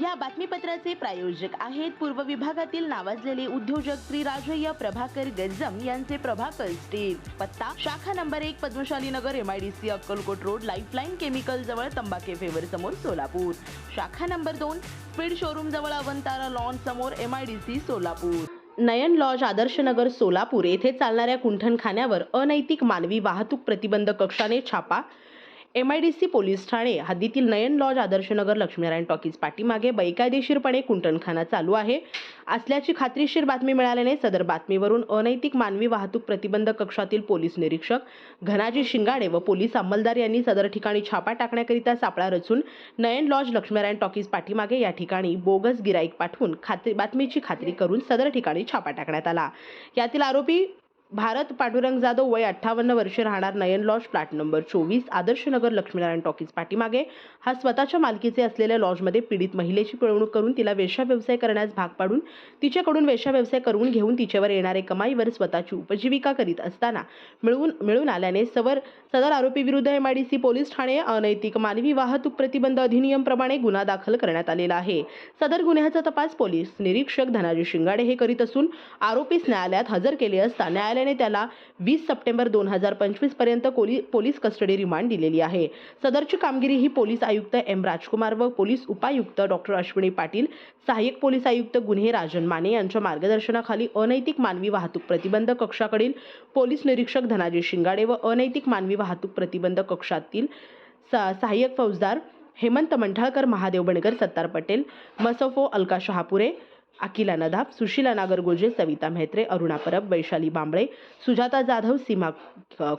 या बातमीपत्राचे प्रायोजक आहेत पूर्व विभागातील नावाजलेले उद्योजक श्री राजय्य प्रभाकर गज्जम यांचे प्रभाकर स्टील पत्ता शाखा नंबर एक Padmashali Nagar M I D C Akkalkot road Lifeline chemical जवळ तंबाखे फेवर समोर सोलापूर. शाखा नंबर दोन स्पीड शोरूम जवळ अवंतारा लॉन समोर सी सोलापूर. नयन लॉज आदर्शनगर सोलापूर. येथे चालणाऱ्या कुंठणखान्यावर अनैतिक मानवी वाहतूक प्रतिबंध कक्षाने छापा M I D C police Thane हद्दीतील नयन लॉज आदर्शनगर लक्ष्मीनारायण टॉकीज पाठीमागे बेकायदेशीरपणे कुंटणखाना चालू आहे. असल्याची खात्रीशीर बातमी मिळाल्याने सदर बातमीवरून अनैतिक मानवी वाहतूक प्रतिबंध कक्षातील पोलीस निरीक्षक घनाजी शिंगाडे व पोलीस अंमलदार यांनी सदर ठिकाणी छापा टाकण्याकरिता सापळा रचून नयन लॉज लक्ष्मीनारायण टॉकीज पाठीमागे या ठिकाणी बोगस गिराईक पाठवून खात्री बातमीची खात्री करून सदर ठिकाणी छापा टाकण्यात आला. यातील आरोपी भारत पांडुरंग जाधव वय अठ्ठावन्न वर्षे राहणार नयन लॉज फ्लॅट नंबर चोवीस आदर्शनगर लक्ष्मीनारायण टॉकीज पाठीमागे. हा स्वतःच्या मालकीचे असलेल्या लॉजमध्ये पीडित महिलेची पिळवणूक करून तिला वेशा व्यवसाय करण्यास भाग पाडून तिच्याकडून वेशा व्यवसाय करून घेऊन तिच्यावर येणारे कमाईवर स्वतःची उपजीविका करीत असताना मिळवून मिळून आल्याने सवर सदर आरोपी विरुद्ध एमआयडीसी पोलीस ठाणे अनैतिक मानवी वाहतूक प्रतिबंध अधिनियमप्रमाणे गुन्हा दाखल करण्यात आलेला आहे. सदर गुन्ह्याचा तपास पोलीस निरीक्षक धनाजी शिंगाडे हे करीत असून आरोपीस न्यायालयात हजर केले असता न्यायालयाने त्याला वीस सप्टेंबर दोन हजार पंचवीसपर्यंत कोली पोलीस कस्टडी रिमांड दिलेली आहे. सदरची कामगिरी ही पोलीस आयुक्त एम. राजकुमार व पोलीस उपायुक्त डॉक्टर अश्विनी पाटील सहाय्यक पोलीस आयुक्त गुन्हे राजन माने यांच्या मार्गदर्शनाखाली अनैतिक मानवी वाहतूक प्रतिबंध कक्षाकडील पोलीस निरीक्षक धनाजी शिंगाडे व अनैतिक मानवी वाहतूक प्रतिबंध कक्षातील सा- सहाय्यक फौजदार हेमंत मंठाळकर महादेव बनगर सत्तार पटेल मसफो अलका शहापुरे अकिला नदाब सुशीला नागरगोजे सविता म्हेत्रे अरुणा परब वैशाली बांबळे सुजाता जाधव सीमा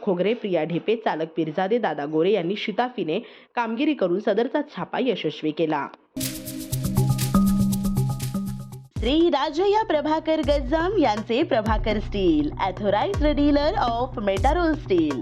खोगरे प्रिया ढेपे चालक पिरजादे दादा गोरे यांनी शिताफीने कामगिरी करून सदरचा छापा यशस्वी केला. श्री राजया प्रभाकर गज्जाम यांचे Prabhakar steel authorised dealer of Metarol steel.